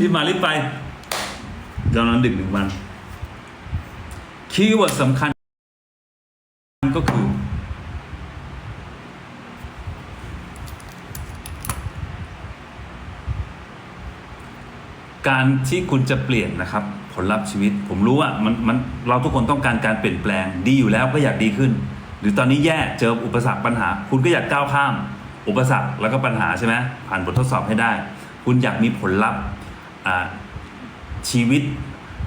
รีบมารีบไปจำนวนดึกหนึ่งวัน คีย์เวิร์ดสำคัญก็คือ การที่คุณจะเปลี่ยนนะครับ ผลลัพธ์ชีวิต ผมรู้ว่ามันมันเราทุกคนต้องการการเปลี่ยนแปลงดีอยู่แล้วก็อยากดีขึ้น หรือตอนนี้แย่เจออุปสรรคปัญหา คุณก็อยากก้าวข้าม อุปสรรคแล้วก็ปัญหาใช่ไหมผ่านบททดสอบให้ได้ คุณอยากมีผลลัพธ์ ชีวิต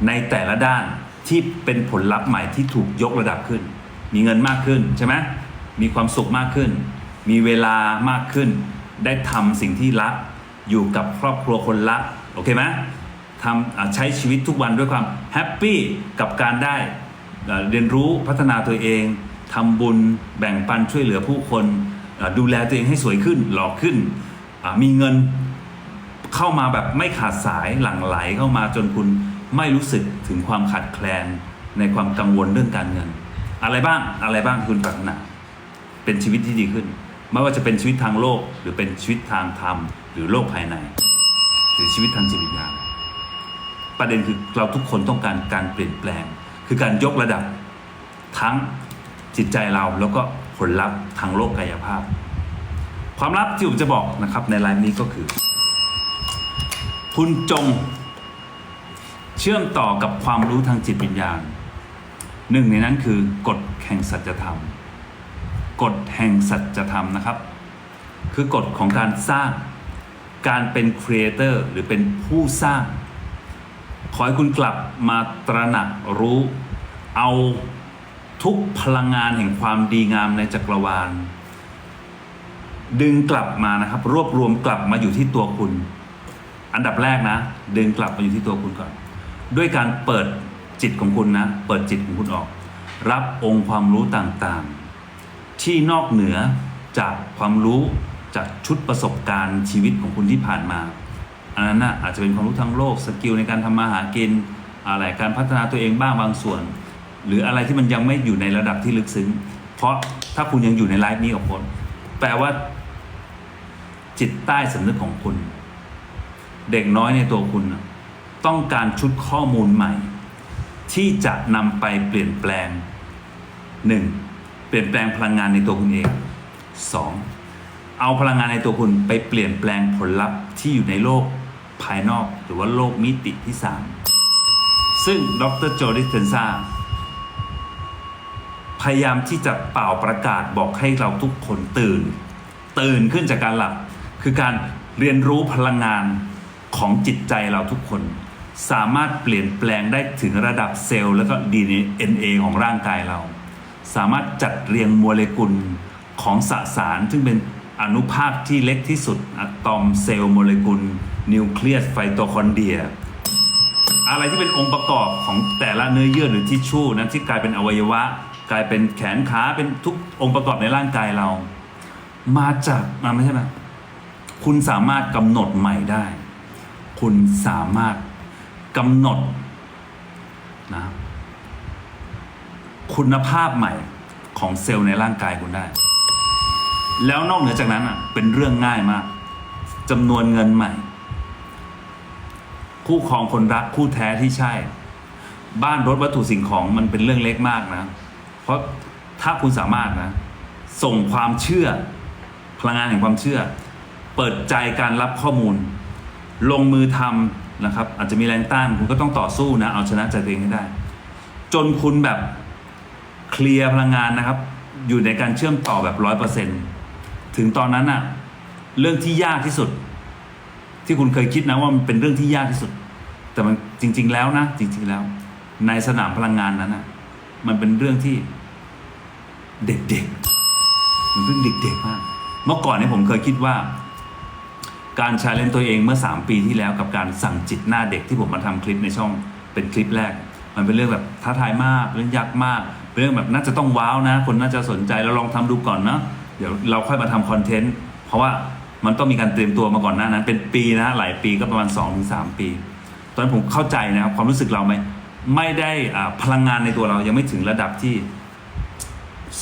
ในแต่ละด้านที่เป็นผลลัพธ์ใหม่ที่ถูกยกระดับขึ้น มีเงินมากขึ้นใช่ไหมมีความสุขมากขึ้น มีเวลามากขึ้น ได้ทำสิ่งที่รัก อยู่กับครอบครัวคนรักโอเคไหมทำใช้ชีวิตทุกวันด้วยความแฮปปี้กับการได้เรียนรู้พัฒนาตัวเองทำบุญแบ่งปันช่วยเหลือผู้คน ดูแลตัวเองให้สวยขึ้นหล่อขึ้น มีเงิน เข้ามาแบบไม่ขาดสายหลั่งไหลเข้ามาจนคุณไม่รู้สึกถึงความขาดแคลนในความกังวลเรื่องการเงิน อะไรบ้างอะไรบ้างคุณปรารถนาเป็นชีวิตที่ดีขึ้น ไม่ว่าจะเป็นชีวิตทางโลก หรือเป็นชีวิตทางธรรม หรือโลกภายใน หรือชีวิตทางจิตวิญญาณประเด็นคือเราทุกคนต้องการการเปลี่ยนแปลง คือการยกระดับทั้งจิตใจเราแล้วก็ผลลัพธ์ทางโลกกายภาพ ความลับที่ผมจะบอกนะครับในไลน์นี้ก็คือ คุณจง เชื่อมต่อกับความรู้ทางจิตวิญญาณ หนึ่งในนั้นคือกฎแห่งสัจธรรม กฎแห่งสัจธรรมนะครับ คือกฎของการสร้าง การเป็นครีเอเตอร์หรือเป็นผู้สร้าง ขอให้คุณกลับมาตระหนักรู้ เอาทุกพลังงานแห่งความดีงามในจักรวาล ดึงกลับมานะครับ รวบรวมกลับมาอยู่ที่ตัวคุณ อันดับแรกนะ ดึงกลับมาอยู่ที่ตัวคุณก่อน ด้วยการเปิดจิตของคุณนะ เปิดจิตของคุณออก รับองค์ความรู้ต่างๆ ที่นอกเหนือจากความรู้จากชุดประสบการณ์ชีวิตของคุณที่ผ่านมาอันนั้นนะอาจจะเป็นความรู้ทางโลกสกิลในการทำมาหากินอะไรการพัฒนาตัวเองบ้างบางส่วน หรืออะไรที่มันยังไม่อยู่ในระดับที่ลึกซึ้ง เพราะถ้าคุณยังอยู่ในไลฟ์นี้กับคน แปลว่า จิตใต้สำนึกของคุณ เด็กน้อยในตัวคุณต้องการชุดข้อมูลใหม่ ที่จะนำไปเปลี่ยนแปลงหนึ่งเปลี่ยนแปลงพลังงานในตัวคุณเองสองเอาพลังงานในตัวคุณไปเปลี่ยนแปลงผลลัพธ์ที่อยู่ในโลกภายนอกหรือว่าโลกมิติที่สามซึ่งดรโจดิสเทนซาพยายามที่จะเป่าประกาศบอกให้เราทุกคนตื่น ตื่นขึ้นจากการหลับ คือการเรียนรู้พลังงาน ของจิตใจเราทุกคน สามารถเปลี่ยนแปลงได้ถึงระดับเซลล์แล้วก็ DNA ของร่างกายเรา สามารถจัดเรียงโมเลกุลของสสาร ซึ่งเป็นอนุภาคที่เล็กที่สุดอะตอมเซลล์โมเลกุล นิวเคลียสไฟโตคอนเดรียอะไรที่เป็นองค์ประกอบของแต่ละเนื้อเยื่อหรือทิชชู่นั้นที่กลายเป็นอวัยวะ กลายเป็นแขนขาเป็นทุกองค์ประกอบในร่างกายเรา มาจากมาไม่ใช่ไหมคุณสามารถกำหนดใหม่ได้ คุณสามารถกำหนดนะคุณภาพใหม่ของเซลล์ในร่างกายคุณได้ แล้วนอกเหนือจากนั้นอะ เป็นเรื่องง่ายมากจำนวนเงินใหม่ คู่ครองคนรักคู่แท้ที่ใช่ บ้านรถวัตถุสิ่งของมันเป็นเรื่องเล็กมากนะ เพราะถ้าคุณสามารถนะ ส่งความเชื่อ พลังงานแห่งความเชื่อ เปิดใจการรับข้อมูล ลงมือทำนะครับ อาจจะมีแรงต้านคุณก็ต้องต่อสู้นะ เอาชนะใจตัวเองให้ได้ จนคุณแบบเคลียร์พลังงานนะครับ อยู่ในการเชื่อมต่อแบบร้อยเปอร์เซ็นถึงตอนนั้นอะเรื่องที่ยากที่สุด ที่คุณเคยคิดนะว่ามันเป็นเรื่องที่ยากที่สุด แต่มันจริง ๆ แล้วนะ จริง ๆ แล้ว ในสนามพลังงานนั้นอะมันเป็นเรื่องที่เด็กๆมันเรื่องเด็กๆมาก เมื่อก่อนเนี่ยผมเคยคิดว่า การชาเลนตัวเองเมื่อ 3 ปีที่แล้วกับการสั่งจิตหน้าเด็กที่ผมมาทำคลิปในช่องเป็นคลิปแรก มันเป็นเรื่องแบบท้าทายมากเรื่องยากมากเป็นเรื่องแบบน่าจะต้องว้าวนะ คนน่าจะสนใจแล้วลองทำดูก่อนนะเดี๋ยวเราค่อยมาทำคอนเทนต์เพราะว่ามันต้องมีการเตรียมตัวมาก่อนหน้านั้นเป็นปีนะหลายปีก็ประมาณ2อถึงสปี ตอนนั้นผมเข้าใจนะครับความรู้สึกเราไหมไม่ได้พลังงานในตัวเรายังไม่ถึงระดับที่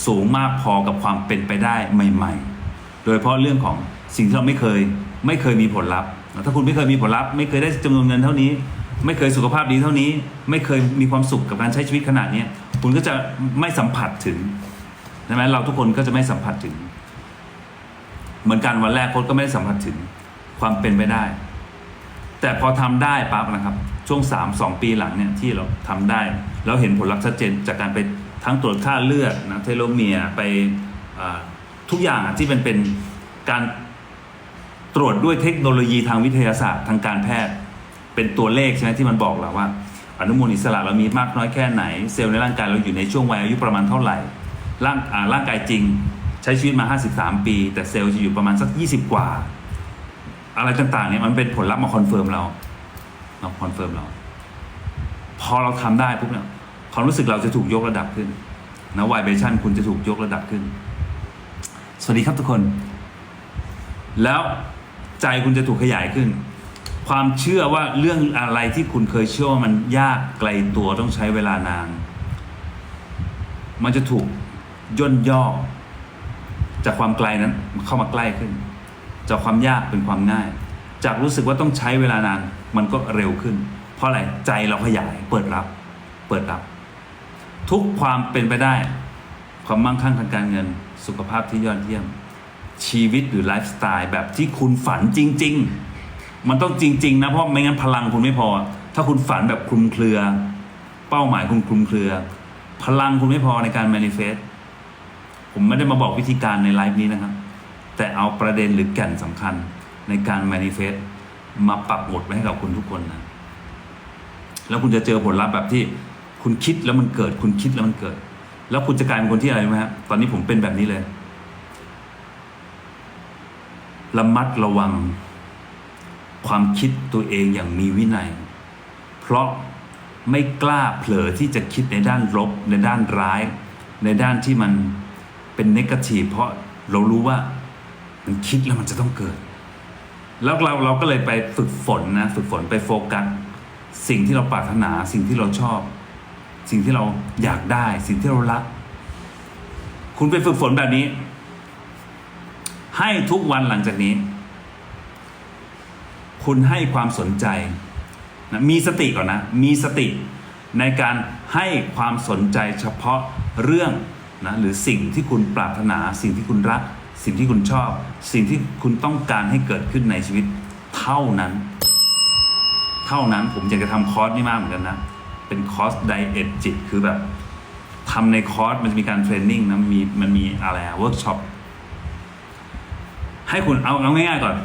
สูงมากพอกับความเป็นไปได้ใหม่ ๆ โดยเฉพาะเรื่องของสิ่งที่เราไม่เคย ไม่เคยมีผลลัพธ์ ถ้าคุณไม่เคยมีผลลัพธ์ ไม่เคยได้จำนวนเงินเท่านี้ ไม่เคยสุขภาพดีเท่านี้ ไม่เคยมีความสุขกับการใช้ชีวิตขนาดนี้คุณก็จะไม่สัมผัสถึงใช่ไหมเราทุกคนก็จะไม่สัมผัสถึง เหมือนกันวันแรกโค้ชก็ไม่ได้สัมผัสถึงความเป็นไปได้ แต่พอทำได้ปั๊บนะครับ ช่วง 3 2 ปีหลังเนี่ยที่เราทำได้แล้วเห็นผลลัพธ์ชัดเจนจากการไปทั้งตรวจค่าเลือดนะเทโลเมียร์ไปทุกอย่างที่เป็นเป็นการ ตรวจด้วยเทคโนโลยีทางวิทยาศาสตร์ทางการแพทย์ เป็นตัวเลขใช่ไหมที่มันบอกเราว่า อนุมูลอิสระเรามีมากน้อยแค่ไหน เซลล์ในร่างกายเราอยู่ในช่วงวัยอายุประมาณเท่าไหร่ ร่างร่างกายจริงใช้ชีวิตมา 53 ปี แต่เซลล์จะอยู่ประมาณสัก 20 กว่า อะไรต่างๆเนี่ยมันเป็นผลลัพธ์มาคอนเฟิร์มเราเนาะคอนเฟิร์มเรา พอเราทำได้ปุ๊บเนี่ยความรู้สึกเราจะถูกยกระดับขึ้นนะวายเบชั่นคุณจะถูกยกระดับขึ้น สวัสดีครับทุกคน แล้ว ใจคุณจะถูกขยายขึ้น ความเชื่อว่าเรื่องอะไรที่คุณเคยเชื่อว่ามันยากไกลตัวต้องใช้เวลานาน มันจะถูกย่นย่อจากความไกลนั้นเข้ามาใกล้ขึ้น จากความยากเป็นความง่าย จากรู้สึกว่าต้องใช้เวลานานมันก็เร็วขึ้น เพราะอะไรใจเราขยายเปิดรับ เปิดรับ ทุกความเป็นไปได้ ความมั่งคั่งทางการเงิน สุขภาพที่ยอดเยี่ยม ชีวิตหรือไลฟ์สไตล์แบบที่คุณฝันจริง ๆ มันต้องจริง ๆ นะ เพราะไม่งั้นพลังคุณไม่พอ ถ้าคุณฝันแบบคลุมเครือ เป้าหมายคุณคลุมเครือ พลังคุณไม่พอในการ manifest ผมไม่ได้มาบอกวิธีการในไลฟ์นี้นะครับ แต่เอาประเด็นหรือแก่นสำคัญในการ manifest มาปักหมดไว้ให้กับคุณทุกคนนะ แล้วคุณจะเจอผลลัพธ์แบบที่คุณคิดแล้วมันเกิด คุณคิดแล้วมันเกิด แล้วคุณจะกลายเป็นคนที่อะไรไหมครับตอนนี้ผมเป็นแบบนี้เลย ระมัดระวัง ความคิดตัวเองอย่างมีวินัย เพราะไม่กล้าเผลอที่จะคิดในด้านลบในด้านร้าย ในด้านที่มันเป็นเนกาทีฟเพราะเรารู้ว่ามันคิดแล้วมันจะต้องเกิด แล้วเราเราก็เลยไปฝึกฝนนะฝึกฝนไปโฟกัสสิ่งที่เราปรารถนาสิ่งที่เราชอบ สิ่งที่เราอยากได้ สิ่งที่เรารัก คุณไปฝึกฝนแบบนี้ ให้ทุกวันหลังจากนี้ คุณให้ความสนใจนะมีสติก่อนนะ มีสติในการให้ความสนใจเฉพาะเรื่องนะหรือสิ่งที่คุณปรารถนา สิ่งที่คุณรัก สิ่งที่คุณชอบ สิ่งที่คุณต้องการให้เกิดขึ้นในชีวิตเท่านั้น เท่านั้นผมอยากจะทำคอร์สนี่มากเหมือนกันนะ เป็นคอร์สไดเอทจิตคือแบบทำในคอร์สมันจะมีการเทรนนิ่งนะมันมีมันมีอะไรเวิร์กช็อป ให้คุณเอาเอาง่ายๆก่อน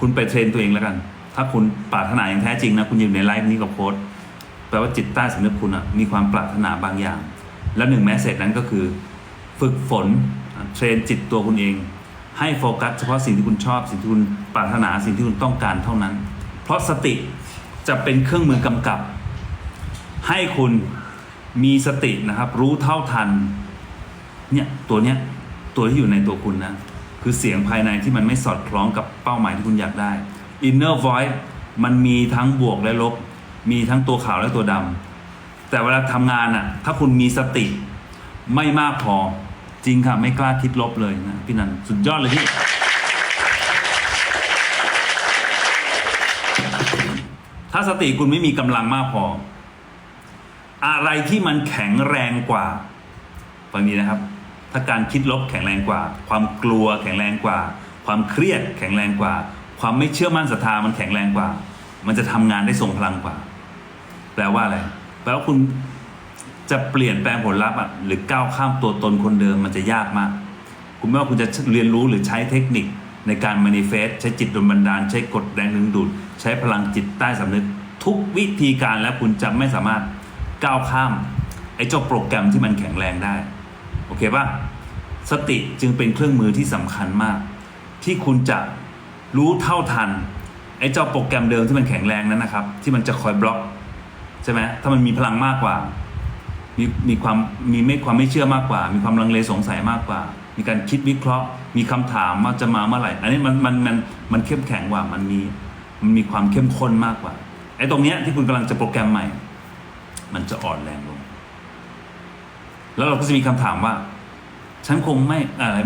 คุณไปเทรนตัวเองแล้วกัน ถ้าคุณปรารถนาอย่างแท้จริงนะคุณอยู่ในไลฟ์นี้กับโค้ดแปลว่าจิตใต้สำนึกคุณอะมีความปรารถนาบางอย่าง และหนึ่งแมสเซจนั้นก็คือ ฝึกฝนเทรนจิตตัวคุณเอง ให้โฟกัสเฉพาะสิ่งที่คุณชอบ สิ่งที่คุณปรารถนาสิ่งที่คุณต้องการเท่านั้น เพราะสติจะเป็นเครื่องมือกำกับ ให้คุณมีสตินะครับ รู้เท่าทันเนี่ยตัวเนี้ยตัวที่อยู่ในตัวคุณนะ คือเสียงภายในที่มันไม่สอดคล้องกับเป้าหมายที่คุณอยากได้ inner voice มันมีทั้งบวกและลบ มีทั้งตัวขาวและตัวดำแต่เวลาทำงานอะ ถ้าคุณมีสติ ไม่มากพอจริงค่ะ ไม่กล้าคิดลบเลยนะพี่นันสุดยอดเลยพี่ถ้าสติคุณไม่มีกำลังมากพอ อะไรที่มันแข็งแรงกว่าฟังดีนะครับ ถ้าการคิดลบแข็งแรงกว่า ความกลัวแข็งแรงกว่า ความเครียดแข็งแรงกว่า ความไม่เชื่อมั่นศรัทธามันแข็งแรงกว่า มันจะทำงานได้ทรงพลังกว่า แปลว่าอะไรแปลว่าคุณจะเปลี่ยนแปลงผลลัพธ์อะหรือก้าวข้ามตัวตนคนเดิมมันจะยากมาก คุณไม่ว่าคุณจะเรียนรู้หรือใช้เทคนิคในการ manifest ใช้จิตดลบันดาล ใช้กฎแรงดึงดูด ใช้พลังจิตใต้สำนึก ทุกวิธีการแล้วคุณจะไม่สามารถก้าวข้ามไอ้เจ้าโปรแกรมที่มันแข็งแรงได้ อเคปะสติจึงเป็นเครื่องมือที่สำคัญมาก ที่คุณจะรู้เท่าทันไอ้เจ้าโปรแกรมเดิมที่มันแข็งแรงนั้นนะครับ ที่มันจะคอยบล็อกใช่ไหมถ้ามันมีพลังมากกว่า มีมีความมีไม่ความไม่เชื่อมากกว่า มีความลังเลสงสัยมากกว่า มีการคิดวิเคราะห์ มีคำถามว่าจะมาเมื่อไหร่ อันนี้มันมันมันมันเข้มแข็งกว่ามันมีมันมีความเข้มข้นมากกว่าไอ้ตรงเนี้ยที่คุณกำลังจะโปรแกรมใหม่ มันจะอ่อนแรงลง แล้วเราก็จะมีคำถามว่า ฉันคงไม่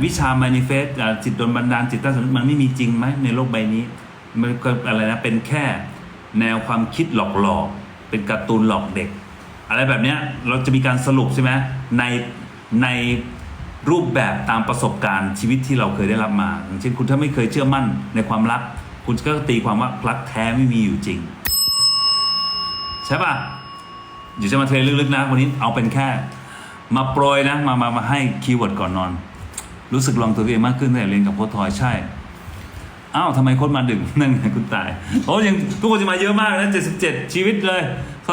วิชา manifest จิตโดนบันดาลจิตใต้สำนึกมันไม่มีจริงไหมในโลกใบนี้ มันก็อะไรนะเป็นแค่แนวความคิดหลอกๆเป็นการ์ตูนหลอกเด็ก อะไรแบบเนี้ยเราจะมีการสรุปใช่ไหมในในรูปแบบตามประสบการณ์ชีวิตที่เราเคยได้รับมาอย่างเช่นคุณถ้าไม่เคยเชื่อมั่นในความรัก คุณก็ตีความว่ารักแท้ไม่มีอยู่จริง ใช่ป่ะเดี๋ยวจะมาเทรลึกๆนะวันนี้เอาเป็นแค่ มาโปรยนะมามามาให้คีย์เวิร์ดก่อนนอน รู้สึกลองตัวเองมากขึ้นตั้งแต่เรียนกับโค้ชทอยใช่อ้าวทำไมโค้ชมาดึกนั่นไงคุณตายโอ้ยังทุกคนจะมาเยอะมากนะ77 ชีวิตเลย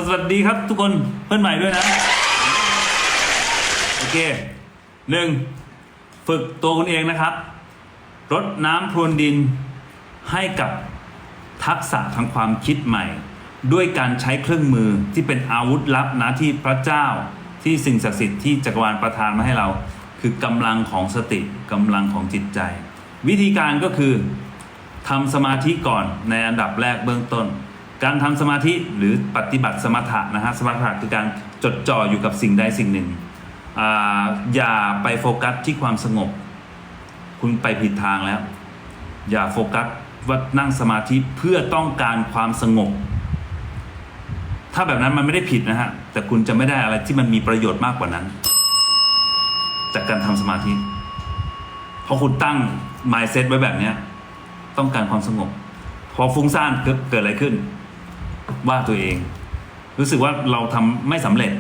สวัสดีครับ ทุกคนเพื่อนใหม่ด้วยนะโอเคหนึ่งฝึกตัวคุณเองนะครับรดน้ำพรวนดินให้กับทักษะทางความคิดใหม่ ด้วยการใช้เครื่องมือที่เป็นอาวุธลับนะที่พระเจ้า ที่สิ่งศักดิ์สิทธิ์ที่จักรวาลประทานมาให้เรา คือกำลังของสติกำลังของจิตใจ วิธีการก็คือทำสมาธิก่อนในอันดับแรกเบื้องต้น การทำสมาธิหรือปฏิบัติสมถะนะฮะสมถะคือการจดจ่ออยู่กับสิ่งใดสิ่งหนึ่งออย่าไปโฟกัสที่ความสงบ คุณไปผิดทางแล้ว อย่าโฟกัสว่านั่งสมาธิเพื่อต้องการความสงบ ถ้าแบบนั้นมันไม่ได้ผิดนะฮะ แต่คุณจะไม่ได้อะไรที่มันมีประโยชน์มากกว่านั้น จากการทำสมาธิ เพราะคุณตั้ง mindset ไว้แบบเนี้ย ต้องการความสงบ พอฟุ้งซ่านเกิดอะไรขึ้น ว่าตัวเอง รู้สึกว่าเราทำไม่สำเร็จ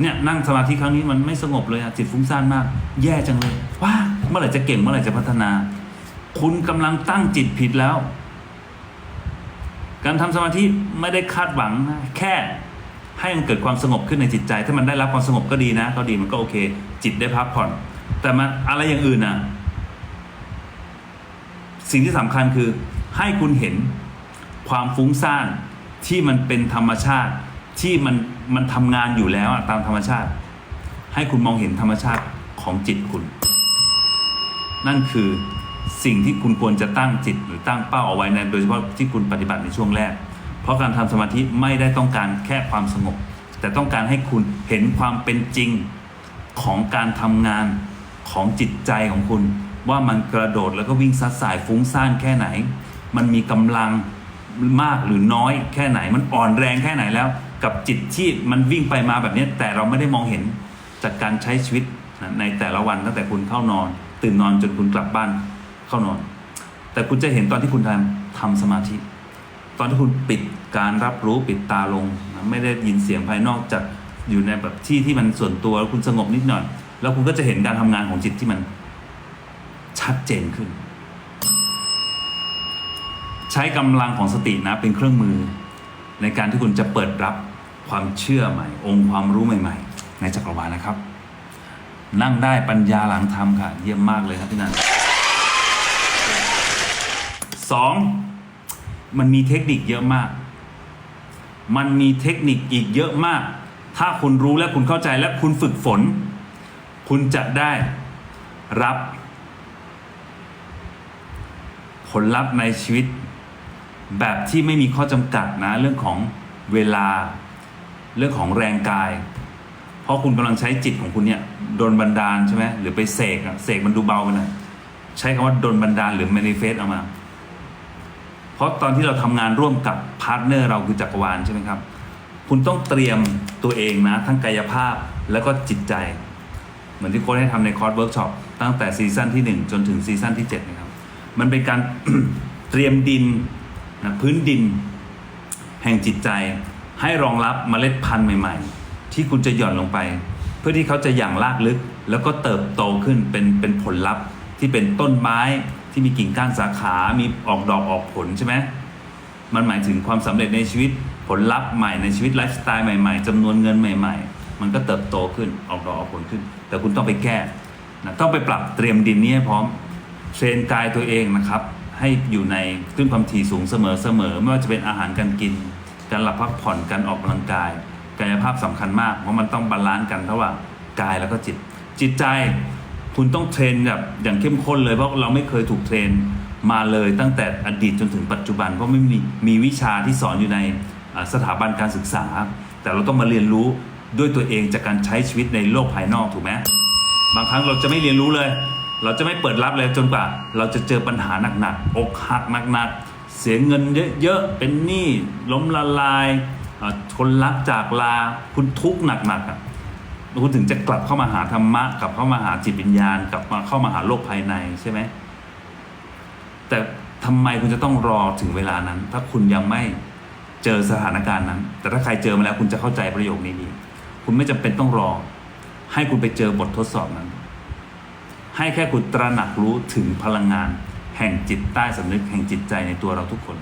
เนี่ยนั่งสมาธิครั้งนี้มันไม่สงบเลยอะจิตฟุ้งซ่านมาก แย่จังเลย ว้าเมื่อไหร่จะเก่งเมื่อไหร่จะพัฒนา คุณกำลังตั้งจิตผิดแล้ว การทำสมาธิไม่ได้คาดหวังแค่ให้มันเกิดความสงบขึ้นในจิตใจ ถ้ามันได้รับความสงบก็ดีนะ ก็ดีมันก็โอเค จิตได้พักผ่อน แต่มันอะไรอย่างอื่นน่ะสิ่งที่สำคัญคือให้คุณเห็นความฟุ้งซ่านที่มันเป็นธรรมชาติที่มันมันทำงานอยู่แล้วตามธรรมชาติ ให้คุณมองเห็นธรรมชาติของจิตคุณ นั่นคือ สิ่งที่คุณควรจะตั้งจิตหรือตั้งเป้าเอาไว้นะโดยเฉพาะที่คุณปฏิบัติในช่วงแรก เพราะการทำสมาธิไม่ได้ต้องการแค่ความสงบ แต่ต้องการให้คุณเห็นความเป็นจริงของการทำงานของจิตใจของคุณ ว่ามันกระโดดแล้วก็วิ่งซัดสายฟุ้งซ่านแค่ไหน มันมีกำลังมากหรือน้อยแค่ไหน มันอ่อนแรงแค่ไหนแล้ว กับจิตที่มันวิ่งไปมาแบบนี้แต่เราไม่ได้มองเห็นจากการใช้ชีวิตในแต่ละวันตั้งแต่คุณเข้านอน ตื่นนอนจนคุณกลับบ้าน เข้านอน แต่คุณจะเห็นตอนที่คุณทำทำสมาธิ ตอนที่คุณปิดการรับรู้ปิดตาลงนะไม่ได้ยินเสียงภายนอกจากอยู่ในแบบที่ที่มันส่วนตัวแล้วคุณสงบนิดหน่อย แล้วคุณก็จะเห็นการทำงานของจิตที่มันชัดเจนขึ้น ใช้กำลังของสตินะเป็นเครื่องมือ ในการที่คุณจะเปิดรับความเชื่อใหม่ องค์ความรู้ใหม่ ๆ ในจักรวาลนะครับ นั่งได้ปัญญาหลังธรรมค่ะ เยี่ยมมากเลยครับพี่นัน สองมันมีเทคนิคเยอะมาก มันมีเทคนิคอีกเยอะมาก ถ้าคุณรู้และคุณเข้าใจและคุณฝึกฝน คุณจะได้รับ ผลลัพธ์ในชีวิต แบบที่ไม่มีข้อจำกัดนะเรื่องของเวลาเรื่องของแรงกาย เพราะคุณกำลังใช้จิตของคุณเนี่ยโดนบันดาลใช่ไหมหรือไปเสกอะเสกมันดูเบาไปหน่อยใช้คำว่าโดนบันดาลหรือ manifest ออกมา เพราะตอนที่เราทำงานร่วมกับพาร์ทเนอร์เราคือจักรวาลใช่ไหมครับ คุณต้องเตรียมตัวเองนะ ทั้งกายภาพแล้วก็จิตใจ เหมือนที่โค้ชให้ทำในคอร์สเวิร์กช็อปตั้งแต่ซีซั่นที่ 1 จนถึงซีซั่นที่7นะครับ มันเป็นการเตรียมดินนะพื้นดิน แห่งจิตใจ ให้รองรับเมล็ดพันธุ์ใหม่ ๆ ที่คุณจะหย่อนลงไป เพื่อที่เขาจะหยั่งลากลึกแล้วก็เติบโตขึ้นเป็นเป็นผลลัพธ์ที่เป็นต้นไม้ ที่มีกิ่งก้านสาขา มีออกดอกออกผลใช่ไหมมันหมายถึงความสำเร็จในชีวิตผลลัพธ์ใหม่ในชีวิตไลฟ์สไตล์ใหม่ๆจำนวนเงินใหม่ ๆ มันก็เติบโตขึ้นออกดอกออกผลขึ้น แต่คุณต้องไปแก้นะต้องไปปรับเตรียมดินนี้ให้พร้อมเทรนกายตัวเองนะครับ ให้อยู่ในขึ้นความถี่สูงเสมอเสมอไม่ว่าจะเป็นอาหารการกิน การหลับพักผ่อนการออกกำลังกาย กายภาพสำคัญมาก เพราะมันต้องบาลานซ์กันระหว่างกายแล้วก็จิต จิตใจ คุณต้องเทรนแบบอย่างเข้มข้นเลย เพราะเราไม่เคยถูกเทรนมาเลยตั้งแต่อดีตจนถึงปัจจุบัน เพราะไม่มีมีวิชาที่สอนอยู่ในสถาบันการศึกษา แต่เราต้องมาเรียนรู้ด้วยตัวเองจากการใช้ชีวิตในโลกภายนอกถูกไหมบางครั้งเราจะไม่เรียนรู้เลย เราจะไม่เปิดรับเลยจนกว่า เราจะเจอปัญหาหนักๆอกหักหนักๆเสียเงินเยอะๆเป็นหนี้ล้มละลายคนรักจากลาคุณทุกข์หนักๆ คุณถึงจะกลับเข้ามาหาธรรมะกลับเข้ามาหาจิตวิญญาณ กลับมาเข้ามาหาโลกภายในใช่ไหมแต่ทำไมคุณจะต้องรอถึงเวลานั้น ถ้าคุณยังไม่เจอสถานการณ์นั้น แต่ถ้าใครเจอมาแล้วคุณจะเข้าใจประโยคนี้ดี คุณไม่จำเป็นต้องรอ ให้คุณไปเจอบททดสอบนั้น ให้แค่คุณตระหนักรู้ถึงพลังงาน แห่งจิตใต้สำนึกแห่งจิตใจในตัวเราทุกคน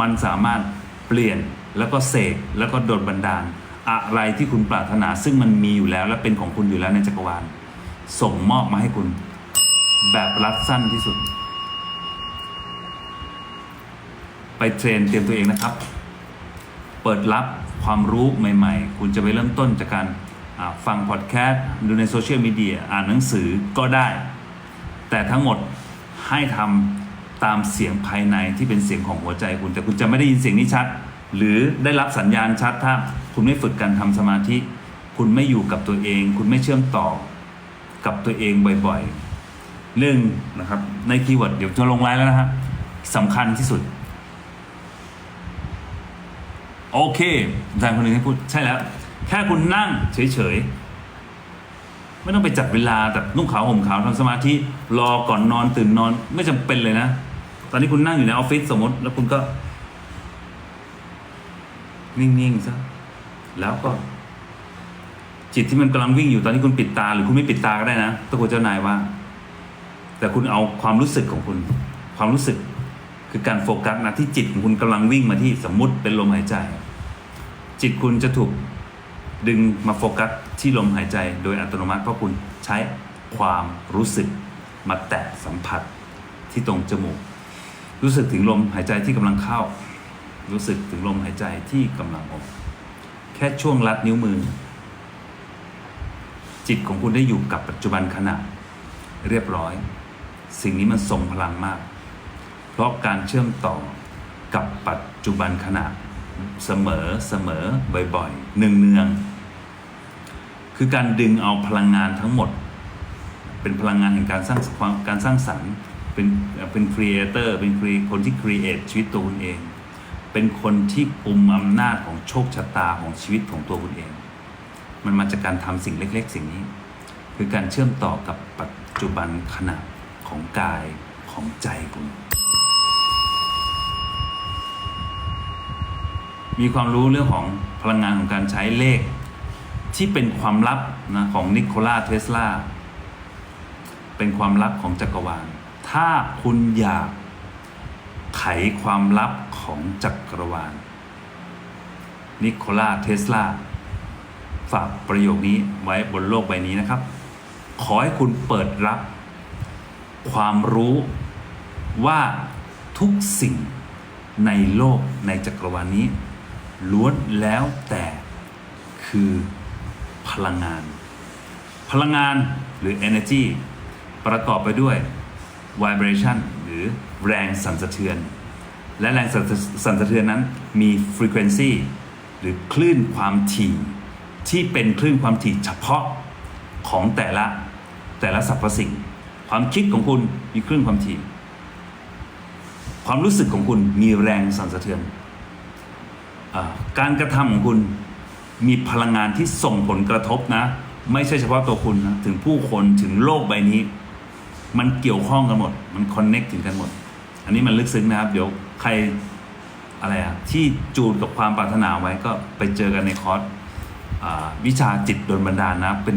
มันสามารถเปลี่ยนแล้วก็เสกแล้วก็โดนบันดาล อะไรที่คุณปรารถนา ซึ่งมันมีอยู่แล้วและเป็นของคุณอยู่แล้วในจักรวาล ส่งมอบมาให้คุณ แบบรัดสั้นที่สุด ไปเทรนเตรียมตัวเองนะครับ เปิดรับความรู้ใหม่ๆ คุณจะไปเริ่มต้นจากการฟังพอดแคสต์ดูในโซเชียลมีเดียอ่านหนังสือก็ได้ แต่ทั้งหมดให้ทำตามเสียงภายในที่เป็นเสียงของหัวใจคุณ แต่คุณจะไม่ได้ยินเสียงนี้ชัด หรือได้รับสัญญาณชัดถ้าคุณไม่ฝึกการทำสมาธิ คุณไม่อยู่กับตัวเอง คุณไม่เชื่อมต่อกับตัวเองบ่อยๆเรื่องนะครับในคีย์เวิร์ดเดี๋ยวจะลงไลน์แล้วนะฮะสำคัญที่สุด โอเคอาจารย์คนหนึ่งให้พูดใช่แล้ว แค่คุณนั่งเฉยๆ ไม่ต้องไปจัดเวลาแบบนุ่งขาวห่มขาวทำสมาธิรอก่อนนอนตื่นนอนไม่จำเป็นเลยนะ ตอนนี้คุณนั่งอยู่ในออฟฟิศสมมติ แล้วคุณก็ นิ่งๆซะแล้วก็ จิตที่มันกำลังวิ่งอยู่ตอนนี้คุณปิดตา หรือคุณไม่ปิดตาก็ได้นะตะโกนเจ้านายว่า แต่คุณเอาความรู้สึกของคุณ ความรู้สึกคือการโฟกัสนะที่จิตของคุณกำลังวิ่งมาที่สมมุติเป็นลมหายใจ จิตคุณจะถูกดึงมาโฟกัสที่ลมหายใจ โดยอัตโนมัติเพราะคุณใช้ความรู้สึกมาแตะสัมผัสที่ตรงจมูก รู้สึกถึงลมหายใจที่กำลังเข้า รู้สึกถึงลมหายใจที่กำลังออก แค่ช่วงลัดนิ้วมือ จิตของคุณได้อยู่กับปัจจุบันขณะ เรียบร้อย สิ่งนี้มันทรงพลังมาก เพราะการเชื่อมต่อกับปัจจุบันขณะเสมอเสมอบ่อยๆเนืองเนืองๆคือการดึงเอาพลังงานทั้งหมด เป็นพลังงานแห่งการสร้างความการสร้างสรรค์เป็นเป็นครีเอเตอร์เป็นคนที่ครีเอทชีวิตตัวคุณเอง เป็นคนที่กุมอำนาจของโชคชะตาของชีวิตของตัวคุณเอง มันมาจากการทำสิ่งเล็ก ๆ สิ่งนี้ คือการเชื่อมต่อกับปัจจุบันขณะของกายของใจคุณ มีความรู้เรื่องของพลังงานของการใช้เลข ที่เป็นความลับนะของนิโคลาเทสลา เป็นความลับของจักรวาล ถ้าคุณอยากไขความลับ ของจักรวาล นิโคลาเทสลา ฝากประโยคนี้ไว้บนโลกใบนี้นะครับ ขอให้คุณเปิดรับ ความรู้ว่าทุกสิ่งในโลกในจักรวาลนี้ ล้วนแล้วแต่คือพลังงาน พลังงานหรือ energy ประกอบไปด้วย vibration หรือแรงสั่นสะเทือน และแรงสั่นสะเทือนนั้นมี frequency หรือคลื่นความถี่ที่เป็นคลื่นความถี่เฉพาะของแต่ละแต่ละสรรพสิ่ง ความคิดของคุณมีคลื่นความถี่ ความรู้สึกของคุณมีแรงสั่นสะเทือนอการกระทำของคุณมีพลังงานที่ส่งผลกระทบนะ ไม่ใช่เฉพาะตัวคุณนะถึงผู้คนถึงโลกใบนี้ มันเกี่ยวข้องกันหมด มันคอนเน็กถึงกันหมด อันนี้มันลึกซึ้งนะครับเดี๋ยว ใครอะไรอะที่จูนกับความปรารถนาไว้ก็ไปเจอกันในคอร์สวิชาจิตโดนบันดาลนะ เป็น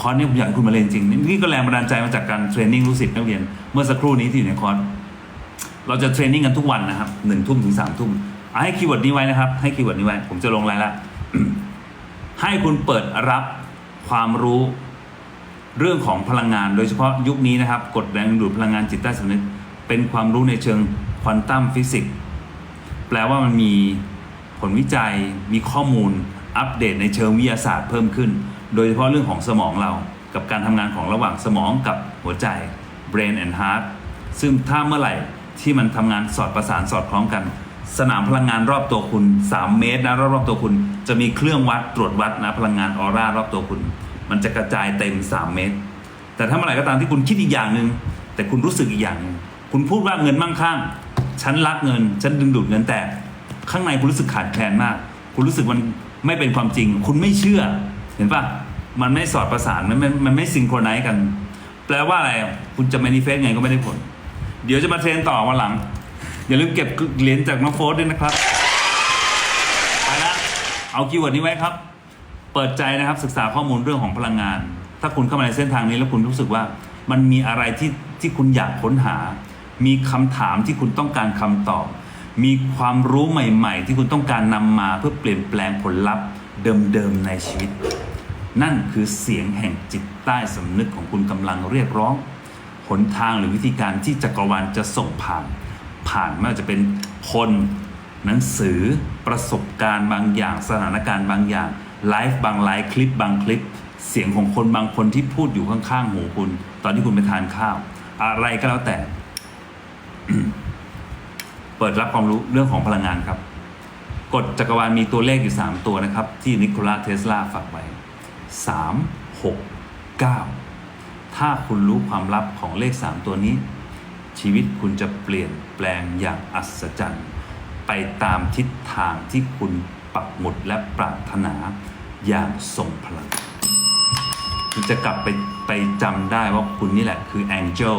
คอร์สนี้ผมอยากให้คุณมาเรียนจริงนี่ก็แรงบันดาลใจมาจากการเทรนนิ่งรู้สิทธิ์นักเรียน เมื่อสักครู่นี้ที่อยู่ในคอร์สเราจะเทรนนิ่งกันทุกวันนะครับหนึ่งทุ่มถึงสามทุ่มเอาให้คีย์เวิร์ดนี้ไว้นะครับ ให้คีย์เวิร์ดนี้ไว้ผมจะลงรายละให้คุณเปิดรับความรู้เรื่องของพลังงาน โดยเฉพาะยุคนี้นะครับกฎแรงดึงดูดพลังงานจิตใต้สำนึกเป็นความรู้ในเชิง ควอนตัมฟิสิกส์แปลว่ามันมีผลวิจัยมีข้อมูลอัปเดตในเชิงวิทยาศาสตร์เพิ่มขึ้น โดยเฉพาะเรื่องของสมองเรากับการทำงานของระหว่างสมองกับหัวใจ brain and heart ซึ่งถ้าเมื่อไหร่ที่มันทำงานสอดประสานสอดคล้องกัน สนามพลังงานรอบตัวคุณ 3 เมตรนะรอบๆตัวคุณ จะมีเครื่องวัดตรวจวัดนะพลังงานออร่ารอบตัวคุณ มันจะกระจายเต็ม 3 เมตร แต่ถ้าเมื่อไหร่ก็ตามที่คุณคิดอีกอย่างหนึ่งแต่คุณรู้สึกอีกอย่างหนึ่งคุณพูดว่าเงินมั่งคั่ง ฉันรักเงิน ฉันดึงดูดเงินแต่ ข้างในคุณรู้สึกขาดแคลนมาก คุณรู้สึกมันไม่เป็นความจริง คุณไม่เชื่อ เห็นปะมันไม่สอดประสานมันมันมันไม่ซิงโครไนซ์กัน แปลว่าอะไร คุณจะ manifest ไงก็ไม่ได้ผล เดี๋ยวจะมาเทรนต่อวันหลัง อย่าลืมเก็บเหรียญจากน้องโฟสด้วยนะครับไปละเอาคีย์เวิร์ดนี้ไว้ครับ เปิดใจนะครับศึกษาข้อมูลเรื่องของพลังงาน ถ้าคุณเข้ามาในเส้นทางนี้แล้วคุณรู้สึกว่า มันมีอะไรที่ที่คุณอยากค้นหา มีคำถามที่คุณต้องการคำตอบ มีความรู้ใหม่ๆ ที่คุณต้องการนำมาเพื่อเปลี่ยนแปลงผลลัพธ์เดิมๆในชีวิต นั่นคือเสียงแห่งจิตใต้สำนึกของคุณกำลังเรียกร้องหนทางหรือวิธีการที่จักรวาลจะส่งผ่าน ผ่านไม่ว่าจะเป็นคนหนังสือประสบการณ์บางอย่าง สถานการณ์บางอย่างไลฟ์บางไลฟ์คลิปบางคลิป เสียงของคนบางคนที่พูดอยู่ข้างๆหูคุณ ตอนที่คุณไปทานข้าว อะไรก็แล้วแต่ เปิดรับความรู้เรื่องของพลังงานครับ กฎจักรวาลมีตัวเลขอยู่ 3 ตัวนะครับ ที่นิโคลัสเทสลาฝากไว้ 3 6 9 ถ้าคุณรู้ความลับของเลข 3 ตัวนี้ ชีวิตคุณจะเปลี่ยนแปลงอย่างอัศจรรย์ ไปตามทิศทางที่คุณปักหมุดและปรารถนาอย่างทรงพลังคุณจะกลับไปไปจำได้ว่าคุณนี่แหละคือแองเจล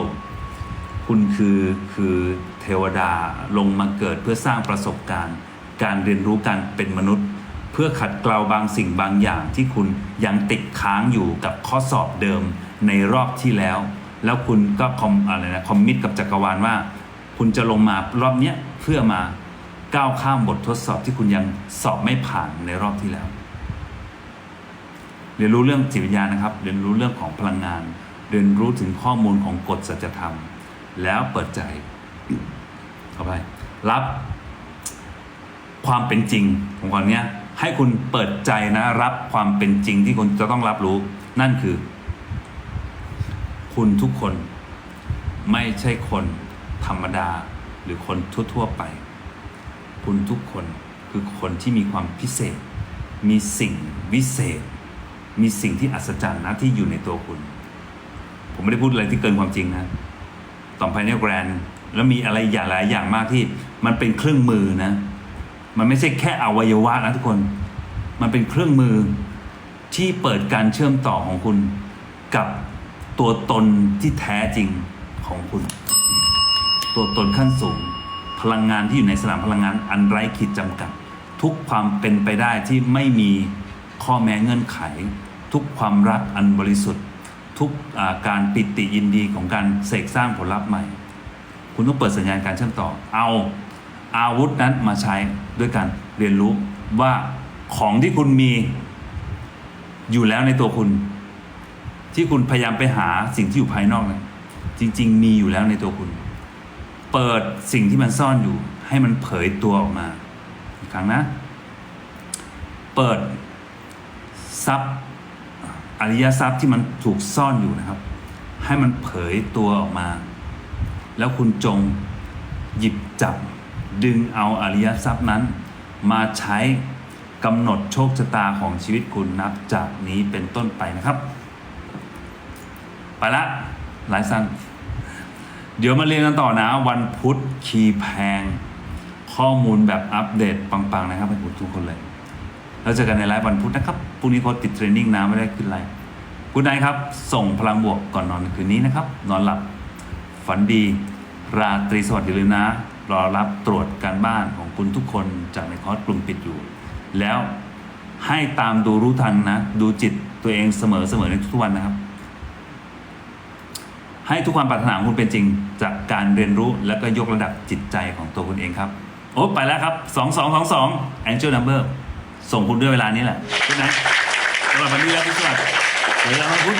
คุณคือคือเทวดาลงมาเกิดเพื่อสร้างประสบการณ์ การเรียนรู้การเป็นมนุษย์ เพื่อขัดเกลาบางสิ่งบางอย่างที่คุณยังติดค้างอยู่กับข้อสอบเดิมในรอบที่แล้ว แล้วคุณก็คอมอะไรนะคอมมิตกับจักรวาลว่า คุณจะลงมารอบเนี้ยเพื่อมาก้าวข้ามบททดสอบที่คุณยังสอบไม่ผ่านในรอบที่แล้ว เรียนรู้เรื่องจิตวิญญาณนะครับ เรียนรู้เรื่องของพลังงาน เรียนรู้ถึงข้อมูลของกฎสัจธรรม แล้วเปิดใจเข้าไปรับความเป็นจริงของก่อนเนี้ยให้คุณเปิดใจนะ รับความเป็นจริงที่คุณจะต้องรับรู้ นั่นคือ คุณทุกคนไม่ใช่คนธรรมดาหรือคนทั่ว ๆไป คุณทุกคนคือคนที่มีความพิเศษ มีสิ่งวิเศษ มีสิ่งที่อัศจรรย์นะที่อยู่ในตัวคุณ ผมไม่ได้พูดอะไรที่เกินความจริงนะ ต่อไปเนี่ยแกรนแล้วมีอะไรอย่างหลายอย่างมากที่มันเป็นเครื่องมือนะ มันไม่ใช่แค่อวัยวะนะทุกคน มันเป็นเครื่องมือที่เปิดการเชื่อมต่อของคุณกับตัวตนที่แท้จริงของคุณ ตัวตนขั้นสูง พลังงานที่อยู่ในสนามพลังงานอันไร้ขีดจำกัด ทุกความเป็นไปได้ที่ไม่มีข้อแม้เงื่อนไข ทุกความรักอันบริสุทธิ์ ทุกการปิติยินดีของการเสกสร้างผลลัพธ์ใหม่ คุณต้องเปิดสัญญาณการเชื่อมต่อ เอาอาวุธนั้นมาใช้ด้วยการเรียนรู้ว่าของที่คุณมีอยู่แล้วในตัวคุณ ที่คุณพยายามไปหาสิ่งที่อยู่ภายนอกนะจริง ๆ มีอยู่แล้วในตัวคุณ เปิดสิ่งที่มันซ่อนอยู่ ให้มันเผยตัวออกมาอีกครั้งนะ เปิดทรัพย์ อริยทรัพย์ที่มันถูกซ่อนอยู่นะครับ ให้มันเผยตัวออกมา แล้วคุณจงหยิบจับดึงเอาอริยทรัพย์นั้น มาใช้กำหนดโชคชะตาของชีวิตคุณนับจากนี้เป็นต้นไปนะครับ ไปละหลายสั้นเดี๋ยวมาเรียนกันต่อนะ วันพุธคีแพง ข้อมูลแบบอัปเดตปังๆนะครับให้คุณทุกคนเลย แล้วเจอกันในไลฟ์วันพุธนะครับ รุ่งนี้โค้ชติดเทรนนิ่งนะไม่ได้ขึ้นไลฟ์คุณนายครับ ส่งพลังบวกก่อนนอนคืนนี้นะครับ นอนหลับ ฝันดี ราตรีสวัสดิ์อย่าลืมนะ รอรับตรวจการบ้านของคุณทุกคนจากในคอร์สกลุ่มปิดอยู่ แล้วให้ตามดูรู้ทันนะ ดูจิตตัวเองเสมอเสมอในทุกวันนะครับ ให้ทุกความปรารถนาของคุณเป็นจริง จากการเรียนรู้และก็ยกระดับจิตใจของตัวคุณเองครับ โอ้ไปแล้วครับ 2222 Angel Number ส่งคุณด้วยเวลานี้แหละใช่ไหมสำหรับวันนี้แล้วทุกสวัสดิ์เวลาวันพุณ